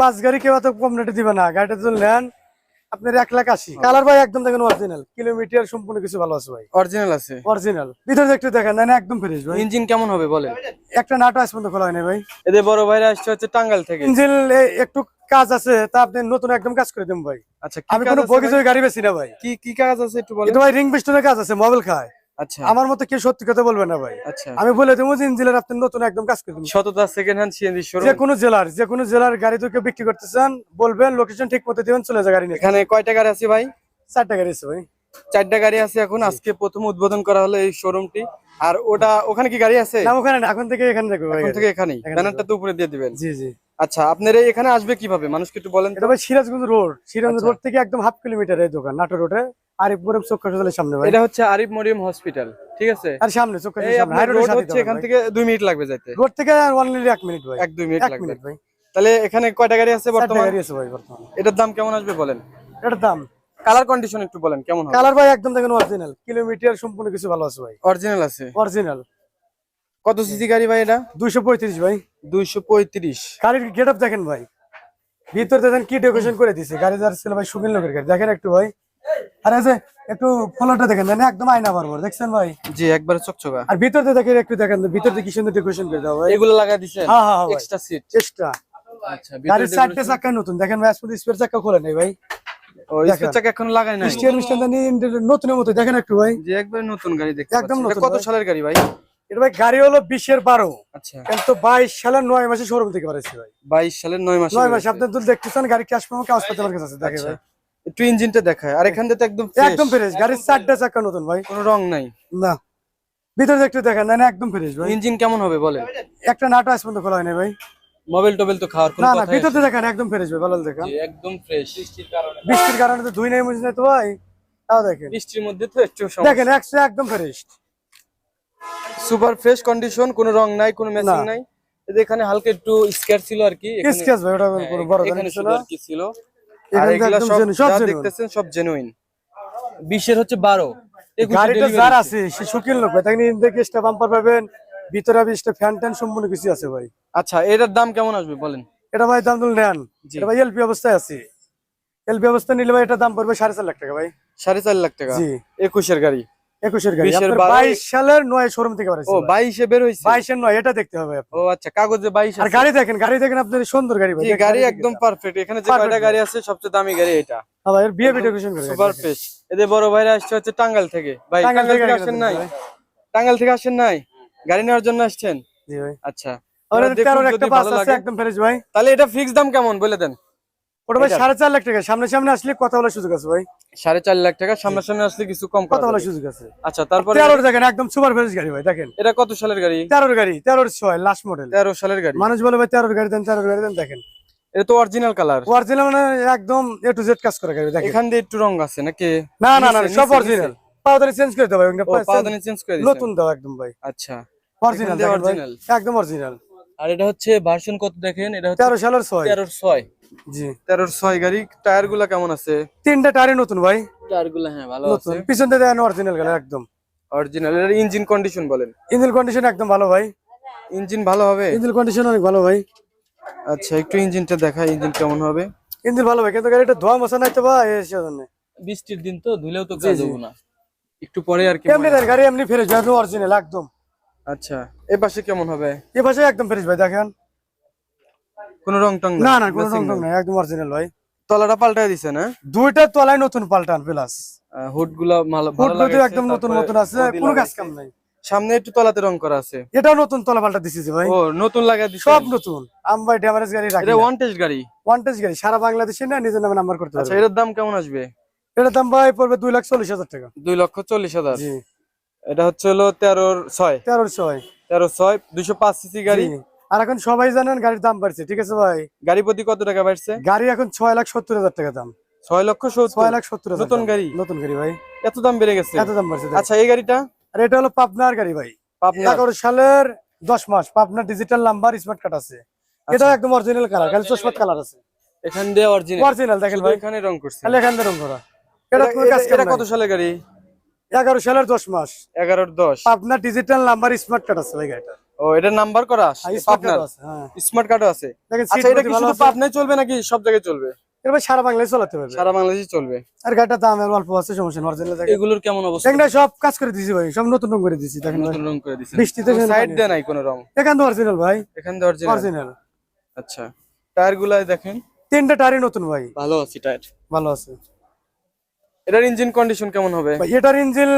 পাঁচ গাড়ি কেউ এত কম রেটে দিবে না গাড়িটা যদি নেন আপনার এক লাখ আশি। কালার ভাই একদম দেখেন অরিজিনাল কিলোমিটার সম্পূর্ণ কিছু ভালো আছে ভাই। অরিজিনাল আছে। অরিজিনাল ভিতরে একটু দেখেন না একদম ফ্রেশ ভাই। ইঞ্জিন কেমন হবে বলে একটা নাটো আজ পর্যন্ত খোলা হয়নি ভাই। এদের বড় ভাইরা আসছে হচ্ছে টাঙ্গাইল থেকে। ইঞ্জিন একটু কাজ আছে তা আপনি নতুন একদম কাজ করে দেবেন ভাই। আচ্ছা আমি কোনো আছে বগি জয় গাড়ি বেশি না ভাই। কি কি কাজ আছে একটু বলেন? ভাই রিং পিস্টনের কাজ আছে মোবাইল খায়। আচ্ছা আমার মতো কেউ সত্যি কথা বলবে না ভাই। আচ্ছা। আমি বলে দেবো যে আপনি নতুন একদম কাজ করে দেবেন সেকেন্ড হ্যান্ড সিএনজি যে কোনো জেলার যে কোনো জেলার গাড়ি তো কেউ বিক্রি করতে চান বলবেন লোকেশন ঠিক মতো দিবেন চলে যায় গাড়ি নিয়ে। এখানে কয়টা গাড়ি আছে ভাই? চারটা গাড়ি আছে ভাই। চারটা গাড়ি আছে এখন। আজকে প্রথম উদ্বোধন করা হলো এই শোরুমটি আর ওটা ওখানে কি গাড়ি আছে? না ওখানে না, এখন থেকে এখানে দেখব এখন থেকে এখানেই। এখানে ব্যানারটা তো উপরে দিয়ে দিবেন। জি জি। আচ্ছা আপনারা এখানে আসবে কীভাবে? মানুষকে একটু বলেন এটা ভাই সিরাজগঞ্জ রোড। সিরাজগঞ্জ আচ্ছা। রোড থেকে একদম হাফ কিলোমিটার এই দোকান নাটোর রোডে। আরিফপুরম চক্কা হোটেলের সামনে ভাই। এটা হচ্ছে আরিফ মরিয়ম হসপিটাল ঠিক আছে? আর সামনে হাই রোড হচ্ছে এখান থেকে দুই মিনিট লাগবে যাইতে। রোড থেকে অনলি এক মিনিট ভাই। এক দুই মিনিট এক লাগবে। মিনিট ভাই। তাহলে এখানে কয়টা গাড়ি আছে বর্তমানে? গাড়ি আছে ভাই বর্তমানে। এটার দাম কেমন আসবে বলেন? এটার দাম? কালার কন্ডিশন একটু বলেন কেমন হবে? কালার ভাই একদম দেখেন অরিজিনাল কিলোমিটার সম্পূর্ণ কিছু ভালো আছে ভাই। অরিজিনাল আছে। অরিজিনাল কত সিসি গাড়ি ভাই এটা? দুইশো পঁয়ত্রিশ ভাই। দুইশো পঁয়ত্রিশ। গাড়ির গেট আপ দেখেন ভাই? ভিতর দেখেন কি ডেকোরেশন করে দিছে গাড়ি যার ছিল ভাই সুবিন লোকের গাড়ি। দেখেন একটু ভাই। আর আছে একটু ফলোটা দেখেন। মানে একদম আয়না বরাবর দেখছেন ভাই? জি একবারে চকচকা। আর ভিতর দেখেন একটু দেখেন। ভিতর কি সুন্দর ডেকোরেশন করে দেওয়া ভাই এগুলো লাগাই দিছেন হ্যাঁ হ্যাঁ এক্সট্রা সিট চেষ্টা আচ্ছা গাড়ির চারটে চাকা নতুন। দেখেন ভাই আজকে স্পেয়ার চাকা খোলে নেই ভাই। ও স্পেস চাকা এখন লাগাই নাই? স্টিয়ার মিস্টার নতুনের মতো দেখেন একটু ভাই। একবারে নতুন গাড়ি দেখতে একদম কত সালের গাড়ি ভাই? এটা ভাই গাড়ি হলো বিশের বারো। আচ্ছা। কিন্তু বাইশ সালের নয় মাসে শোরুম থেকে পারেছি ভাই। বাইশ সালের নয় মাস নয় মাসে। আপনি দেখতেছেন গাড়ি ক্যাশ পাবো কাগজ পাতি আমার কাছে আছে দেখে ভাই। একটু ইঞ্জিনটা দেখায়। আর এখান থেকে একদম একদম ফ্রেশ গাড়ির চারটে চাকা নতুন ভাই। কোনো রং নাই। না। ভিতরে একটু দেখেন না একদম ফ্রেশ ভাই। ইঞ্জিন কেমন হবে বলেন? একটা নাটো আজ পর্যন্ত খোলা হয়নি ভাই। মোবাইল টোবেল তো খাওয়ার কোনো না না ভিতরে দেখেন একদম ফ্রেশ ভাই ভালো দেখেন একদম ফ্রেশ বৃষ্টির কারণে। বৃষ্টির কারণে তো ধুই নাই মুছি নাই তো ভাই। তাও দেখেন। বৃষ্টির মধ্যে তো একটু দেখেন একশো একদম ফ্রেশ সুপার ফ্রেশ কন্ডিশন কোনো রং নাই কোনো ম্যাচিং নাই। এখানে হালকা একটু স্ক্যাচ ছিল আর কি স্কেচ ভাই ওটা হ্যাঁ, কোনো বড় এখানে শুধু আর কি ছিল। আর এগুলা সব সব যা দেখতেছেন সব জেনুইন বিশের হচ্ছে বারো। গাড়িটা যার আছে সে শুকিল লোক ভাই তাকে দেখে স্টা বাম্পার পাবেন ভিতরে স্টা ফ্যান ট্যান সম্পূর্ণ কিছু আছে ভাই। আচ্ছা এটার দাম কেমন আসবে বলেন? এটা ভাই দাম তুল নেন। এটা ভাই এলপি অবস্থায় আছে। এলপি অবস্থা নিলে ভাই এটা দাম পড়বে সাড়ে চার লাখ টাকা ভাই। সাড়ে চার লাখ টাকা। জি। একুশের গাড়ি। একুশের গাড়ি। বাইশ সালের নয় শোরুম থেকে ও বাইশে বের হয়েছে বাইশের নয় এটা দেখতে হবে ও আচ্ছা কাগজে বাইশ আর গাড়ি দেখেন গাড়ি দেখেন আপনার সুন্দর গাড়ি ভাই। গাড়ি একদম পারফেক্ট এখানে যে কয়টা গাড়ি। আছে সবচেয়ে দামি গাড়ি এটা। হ্যাঁ বিয়ে ডেকোরেশন করে সুপার ফ্রেশ এদের বড় ভাইরা আসছে হচ্ছে টাঙ্গাইল থেকে। ভাই থেকে আসেন নাই। টাঙ্গাইল থেকে আসেন নাই? গাড়ি নেওয়ার জন্য আসছেন? জি ভাই। আচ্ছা। তাহলে এটা ফিক্স দাম কেমন? বলে দেন। ওটা ভাই সাড়ে চার লাখ টাকা। সামনে সামনে আসলে কথা বলার সুযোগ আছে ভাই। সাড়ে চার লাখ টাকা সামনাসামনি আসলে কিছু কম কথা করা বলার সুযোগ আছে। আচ্ছা তারপরে তেরোর দেখেন একদম সুপার ফ্রেশ গাড়ি ভাই দেখেন। এটা কত সালের গাড়ি? তেরোর গাড়ি তেরোর ছয় লাস্ট মডেল তেরো সালের গাড়ি। মানুষ বলে ভাই তেরোর গাড়ি দেন তেরোর গাড়ি দেন দেখেন। এটা তো অরিজিনাল কালার অরিজিনাল মানে একদম এ টু জেড কাজ করে গাড়ি দেখেন। এখান দিয়ে একটু রং আছে নাকি? না না না সব অরিজিনাল চেঞ্জ করে চেঞ্জ করে নতুন দাও একদম ভাই। আচ্ছা। অরিজিনাল। একদম অরিজিনাল আর এটা হচ্ছে ভার্সন কত দেখেন? এটা হচ্ছে সালের জি। তেরোর ছয় গাড়ি টায়ারগুলা কেমন আছে? তিনটা টায়ারই নতুন ভাই। টায়ারগুলা হ্যাঁ ভালো নতুন। পিছন দিয়ে অরিজিনাল গাড়ি একদম। অরিজিনাল এর ইঞ্জিন কন্ডিশন বলেন। ইঞ্জিন কন্ডিশন একদম ভালো ভাই। ইঞ্জিন ভালো হবে? ইঞ্জিন কন্ডিশন অনেক ভালো ভাই। আচ্ছা একটু ইঞ্জিনটা দেখা ইঞ্জিন কেমন হবে? ইঞ্জিন ভালো ভাই কিন্তু গাড়িটা ধোয়া মশা নাই তো ভাই সেজন্য বৃষ্টির দিন তো ধুলেও তো কাজ। না। একটু পরে আর কি এমনি গাড়ি এমনি ভাই অরিজিনাল একদম। আচ্ছা এ পাশে কেমন হবে? এ পাশে একদম ফ্রেশ ভাই দেখেন। কোনো রং টং না না কোনো রং টং নাই। একদম অরিজিনাল ভাই। তলাটা পাল্টাই দিছে না? দুইটা তলায় নতুন পাল্টান প্লাস হুডগুলা ভালো ফুটগুলো একদম নতুন নতুন আছে কোনো কাজ কাম নাই। সামনে একটু তলাতে রং করা আছে। এটাও নতুন তলা পাল্টা দিছি ভাই। ও নতুন লাগাই দিছে। সব নতুন। আম ভাই ড্যামারেজ গাড়ি রাখি এটা ওয়ান টেস্ট গাড়ি? ওয়ান্টেজ গাড়ি সারা বাংলাদেশে না নিজের নামে নাম্বার করতে আচ্ছা এটার দাম কেমন আসবে? এটার দাম ভাই পড়বে দুই লাখ চল্লিশ হাজার টাকা। দুই লক্ষ চল্লিশ হাজার। জি। এটা হচ্ছে হলো তেরোর ছয়। তেরোর ছয়। তেরো ছয় দুইশো পাঁচ সিসি গাড়ি। আর এখন সবাই জানেন গাড়ির দাম বাড়ছে ঠিক আছে ভাই? গাড়ি প্রতি কত টাকা বাড়ছে? গাড়ি এখন ছয় লাখ সত্তর হাজার টাকা দাম। ছয় লক্ষ ছয় লাখ সত্তর নতুন গাড়ি? নতুন গাড়ি ভাই। এত দাম বেড়ে গেছে? এত দাম বাড়ছে আচ্ছা এই গাড়িটা? আর এটা হলো পাবনার গাড়ি ভাই। এগারো সালের? দশ মাস। পাবনার ডিজিটাল নাম্বার স্মার্ট কার্ড আছে। আচ্ছা। এটা একদম অরিজিনাল কালার খালি চশমাত কালার আছে। এখান দিয়ে অরিজিনাল অরিজিনাল দেখেন ভাই। এখানে রং করছে। এখান দিয়ে রং করা। এটা এটা- কাজ এটা- এটা কত সালের গাড়ি? এগারো সালের দশ মাস। এগারোর দশ। আপনার ডিজিটাল নাম্বার স্মার্ট কার্ড আছে ভাই গাড়িটা ও এটার নাম্বার করা স্মার্ট আপনার? কার্ড আছে হ্যাঁ। স্মার্ট কার্ডও আছে। আচ্ছা এটা কি শুধু পাবনায় চলবে নাকি সব জায়গায় চলবে? ভাই সারা বাংলায় চালাতে পারবে। সারা বাংলাদেশে চলবে। আর গাড়িটা দাম অল্প আছে সমস্যা অরিজিনাল এগুলোর কেমন অবস্থা? সব কাজ করে দিছি ভাই সব নতুন রং করে দিছি দেখেন নতুন রং করে দিছেন। বৃষ্টিতে সাইড দেয় নাই কোনো রং? এখান তো অরিজিনাল ভাই। এখান দিয়ে অরিজিনাল অরিজিনাল আচ্ছা দেখেন। তিনটা টায়ারই নতুন ভাই। ভালো আছে টায়ার। ভালো আছে। এটার ইঞ্জিন কন্ডিশন কেমন হবে? এটার ইঞ্জিন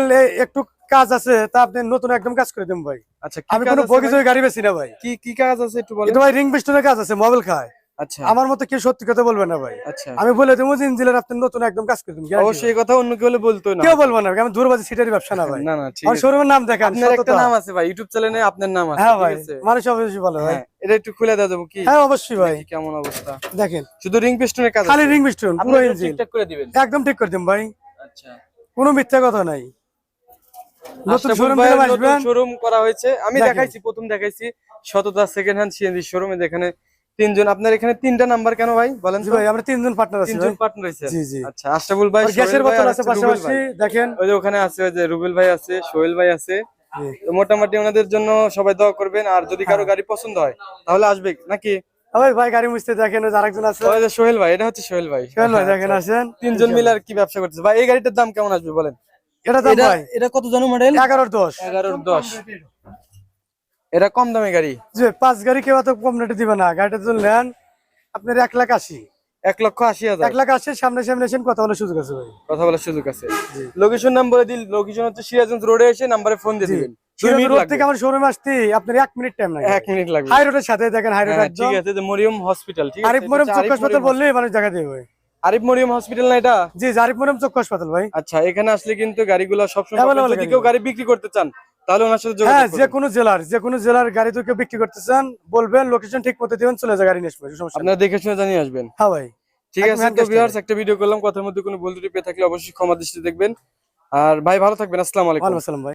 একটু কাজ আছে তা আপনি নতুন একদম কাজ করে দেন ভাই। আচ্ছা আমি কোনো বগি জয় গাড়ি বেশি না ভাই। কি কি কাজ আছে একটু বলেন? এটা ভাই রিং পিস্টনের কাজ আছে মোবাইল খায়। আচ্ছা। আমার মতো কেউ সত্যি কথা বলবে না ভাই। আচ্ছা। আমি বলে দেবো যে ইঞ্জিনের আপনি নতুন একদম কাজ করে দেন অবশ্যই এই কথা অন্য কেউ বলতো না। কেউ বলব না আমি দূরবাজি সিটারি ব্যবসা না ভাই। না না ঠিক আমার আছে। শোরুমের নাম দেখেন আপনার একটা নাম আছে ভাই ইউটিউব চ্যানেলে আপনার নাম আছে হ্যাঁ ভাই মানুষ অবশ্যই ভালো ভাই। হ্যাঁ এটা একটু খুলে দেওয়া যাব কি? হ্যাঁ অবশ্যই ভাই। কেমন অবস্থা। দেখেন। শুধু রিং পিস্টনের কাজ খালি। রিং পিস্টন পুরো ইঞ্জিন ঠিকঠাক করে দিবেন। একদম ঠিক করে দিন ভাই। আচ্ছা। কোনো মিথ্যা কথা নাই। নতুন শোরুম আসবেন। শোরুম করা হয়েছে। আমি দেখাইছি প্রথম দেখাইছি। সেকেন্ড হ্যান্ড সিএনজি শোরুমে তিনজন আপনার এখানে তিনটা নাম্বার কেন ভাই? বলেন ভাই আমরা তিনজন পার্টনার আছি তিনজন পার্টনার হয়েছে। জি জি। আচ্ছা আশরাফুল ভাই গ্যাসের বোতল আছে পাশাপাশি দেখেন। ওই যে ওখানে আছে ওই যে রুবেল ভাই আছে সোহেল ভাই আছে। মোটামুটি ওনাদের জন্য সবাই দোয়া করবেন। আর যদি কারও গাড়ি পছন্দ হয় তাহলে আসবে নাকি? ওই ভাই গাড়ি মুছতে দেখেন ওই যে আছে। ওই যে সোহেল ভাই এটা হচ্ছে সোহেল ভাই। সোহেল ভাই দেখেন আসেন। তিনজন মিলে আর কি ব্যবসা করতেছে? ভাই এই গাড়িটার দাম কেমন আসবে বলেন? এটা দাম এটা ভাই। এটা কত জানো মডেল এটা কম দামে গাড়ি? যে পাঁচ গাড়ি কেউ তো কম রেটে দিবে না। গাড়িটা যদি নেন আপনার এক লাখ আশি। এক লক্ষ আশি হাজার। এক লাখ আশি সামনে সামনে এসেন কথা বলার সুযোগ আছে ভাই। কথা বলার সুযোগ আছে। লোকেশন নাম বলে দিল লোকেশন হচ্ছে সিরাজগঞ্জ রোডে এসে নাম্বারে ফোন দিয়ে দিবেন। দুই সিরাজ মিনিট রোড লাগবে। থেকে আমার শোরুমে আপনার এক মিনিট টাইম এক মিনিট হাই রোডের সাথে দেখেন হাই রোড হ্যাঁ, ঠিক আছে মরিয়ম হসপিটাল আরিফ এটা মরিয়ম ভাই। আরিফ মরিয়ম হসপিটাল না এটা? জি জি, আরিফ মরিয়ম চক্ষু হাসপাতাল ভাই। আচ্ছা এখানে আসলে কিন্তু গাড়িগুলো সবসময়। কেউ গাড়ি বিক্রি করতে চান তাহলে ওনার সাথে হ্যাঁ যে কোনো জেলার যে কোনো জেলার গাড়ি তো কেউ বিক্রি করতে চান বলবেন লোকেশন ঠিক মতো দিবেন চলে যায় গাড়ি নিয়ে সমস্যা আপনারা দেখে শুনে জানিয়ে আসবেন। হ্যাঁ ভাই। ঠিক আছে তো ভিউয়ার্স একটা ভিডিও করলাম কথার মধ্যে কোনো ভুল ত্রুটি পেয়ে থাকলে অবশ্যই ক্ষমা দৃষ্টি দেখবেন। আর ভাই ভালো থাকবেন আসসালামু আলাইকুম। আসসালাম ভাই।